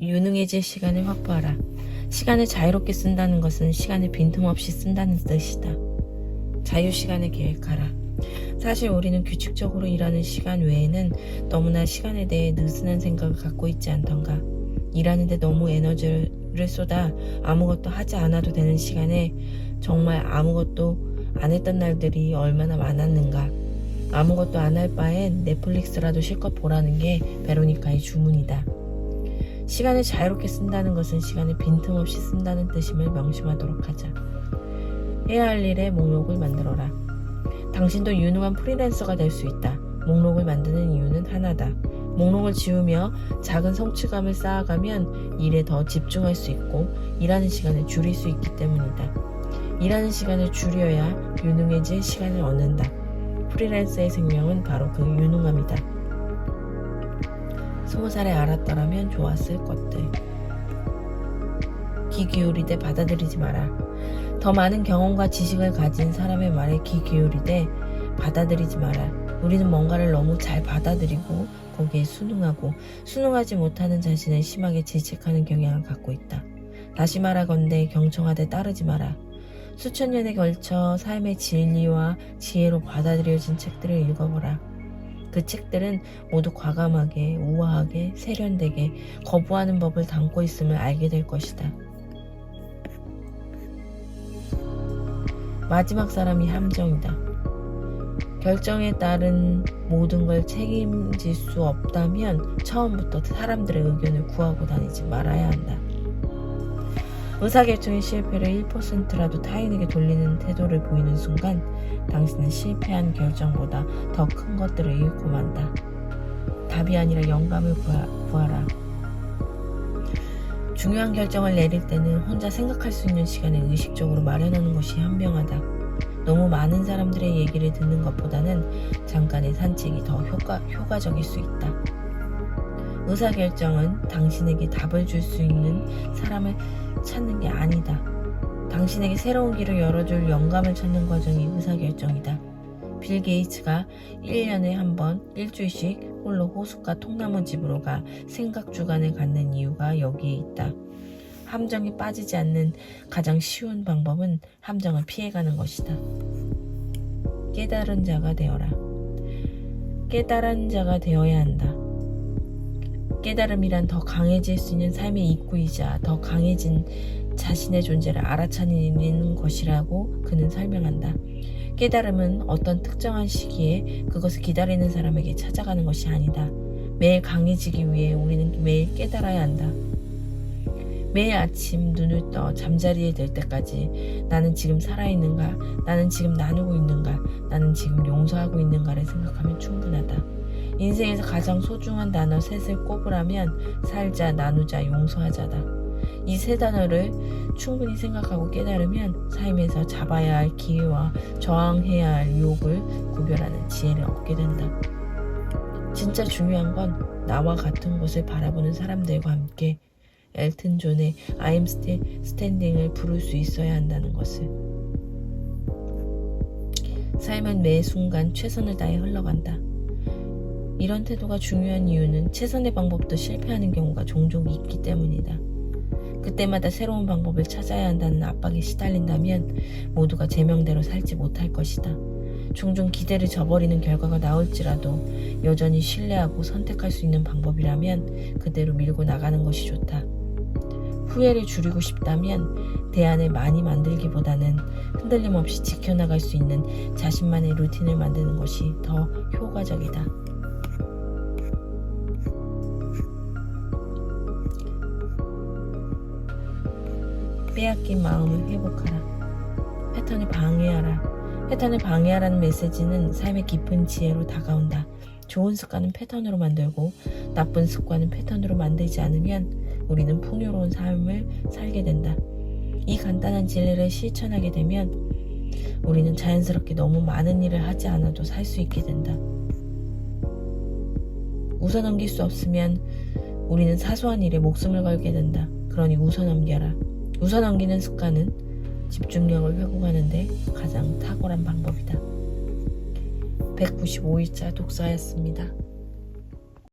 유능해질 시간을 확보하라. 시간을 자유롭게 쓴다는 것은 시간을 빈틈없이 쓴다는 뜻이다. 자유 시간을 계획하라. 사실 우리는 규칙적으로 일하는 시간 외에는 너무나 시간에 대해 느슨한 생각을 갖고 있지 않던가. 일하는데 너무 에너지를 쏟아 아무것도 하지 않아도 되는 시간에 정말 아무것도 안 했던 날들이 얼마나 많았는가. 아무것도 안 할 바엔 넷플릭스라도 실컷 보라는 게 베로니카의 주문이다. 시간을 자유롭게 쓴다는 것은 시간을 빈틈없이 쓴다는 뜻임을 명심하도록 하자. 해야 할 일의 목록을 만들어라. 당신도 유능한 프리랜서가 될 수 있다. 목록을 만드는 이유는 하나다. 목록을 지우며 작은 성취감을 쌓아가면 일에 더 집중할 수 있고 일하는 시간을 줄일 수 있기 때문이다. 일하는 시간을 줄여야 유능해질 시간을 얻는다. 프리랜서의 생명은 바로 그 유능함이다. 스무 살에 알았더라면 좋았을 것들. 귀 기울이되 받아들이지 마라. 더 많은 경험과 지식을 가진 사람의 말에 귀 기울이되 받아들이지 마라. 우리는 뭔가를 너무 잘 받아들이고 거기에 순응하고 순응하지 못하는 자신을 심하게 질책하는 경향을 갖고 있다. 다시 말하건대 경청하되 따르지 마라. 수천 년에 걸쳐 삶의 진리와 지혜로 받아들여진 책들을 읽어보라. 그 책들은 모두 과감하게, 우아하게, 세련되게 거부하는 법을 담고 있음을 알게 될 것이다. 마지막 사람이 함정이다. 결정에 따른 모든 걸 책임질 수 없다면 처음부터 사람들의 의견을 구하고 다니지 말아야 한다. 의사결정의 실패를 1%라도 타인에게 돌리는 태도를 보이는 순간 당신은 실패한 결정보다 더 큰 것들을 잃고 만다. 답이 아니라 영감을 구하, 구하라. 중요한 결정을 내릴 때는 혼자 생각할 수 있는 시간을 의식적으로 마련하는 것이 현명하다. 너무 많은 사람들의 얘기를 듣는 것보다는 잠깐의 산책이 더 효과, 효과적일 수 있다. 의사결정은 당신에게 답을 줄 수 있는 사람을 찾는 게 아니다. 당신에게 새로운 길을 열어줄 영감을 찾는 과정이 의사결정이다. 빌 게이츠가 1년에 한 번 일주일씩 홀로 호숫가 통나무 집으로 가 생각 주간을 갖는 이유가 여기에 있다. 함정에 빠지지 않는 가장 쉬운 방법은 함정을 피해가는 것이다. 깨달은 자가 되어라. 깨달은 자가 되어야 한다. 깨달음이란 더 강해질 수 있는 삶의 입구이자 더 강해진 자신의 존재를 알아차리는 것이라고 그는 설명한다. 깨달음은 어떤 특정한 시기에 그것을 기다리는 사람에게 찾아가는 것이 아니다. 매일 강해지기 위해 우리는 매일 깨달아야 한다. 매일 아침 눈을 떠 잠자리에 들 때까지 나는 지금 살아있는가? 나는 지금 나누고 있는가? 나는 지금 용서하고 있는가를 생각하면 충분하다. 인생에서 가장 소중한 단어 셋을 꼽으라면 살자, 나누자, 용서하자다. 이 세 단어를 충분히 생각하고 깨달으면 삶에서 잡아야 할 기회와 저항해야 할 유혹을 구별하는 지혜를 얻게 된다. 진짜 중요한 건 나와 같은 곳을 바라보는 사람들과 함께 엘튼 존의 I'm Still Standing을 부를 수 있어야 한다는 것을. 삶은 매 순간 최선을 다해 흘러간다. 이런 태도가 중요한 이유는 최선의 방법도 실패하는 경우가 종종 있기 때문이다. 그때마다 새로운 방법을 찾아야 한다는 압박에 시달린다면 모두가 제명대로 살지 못할 것이다. 종종 기대를 저버리는 결과가 나올지라도 여전히 신뢰하고 선택할 수 있는 방법이라면 그대로 밀고 나가는 것이 좋다. 후회를 줄이고 싶다면 대안을 많이 만들기보다는 흔들림 없이 지켜나갈 수 있는 자신만의 루틴을 만드는 것이 더 효과적이다. 빼앗긴 마음을 회복하라. 패턴을 방해하라. 패턴을 방해하라는 메시지는 삶의 깊은 지혜로 다가온다. 좋은 습관은 패턴으로 만들고 나쁜 습관은 패턴으로 만들지 않으면 우리는 풍요로운 삶을 살게 된다. 이 간단한 진리를 실천하게 되면 우리는 자연스럽게 너무 많은 일을 하지 않아도 살 수 있게 된다. 웃어 넘길 수 없으면 우리는 사소한 일에 목숨을 걸게 된다. 그러니 웃어 넘겨라. 웃어 넘기는 습관은 집중력을 회복하는데 가장 탁월한 방법이다. 195일차 독서였습니다.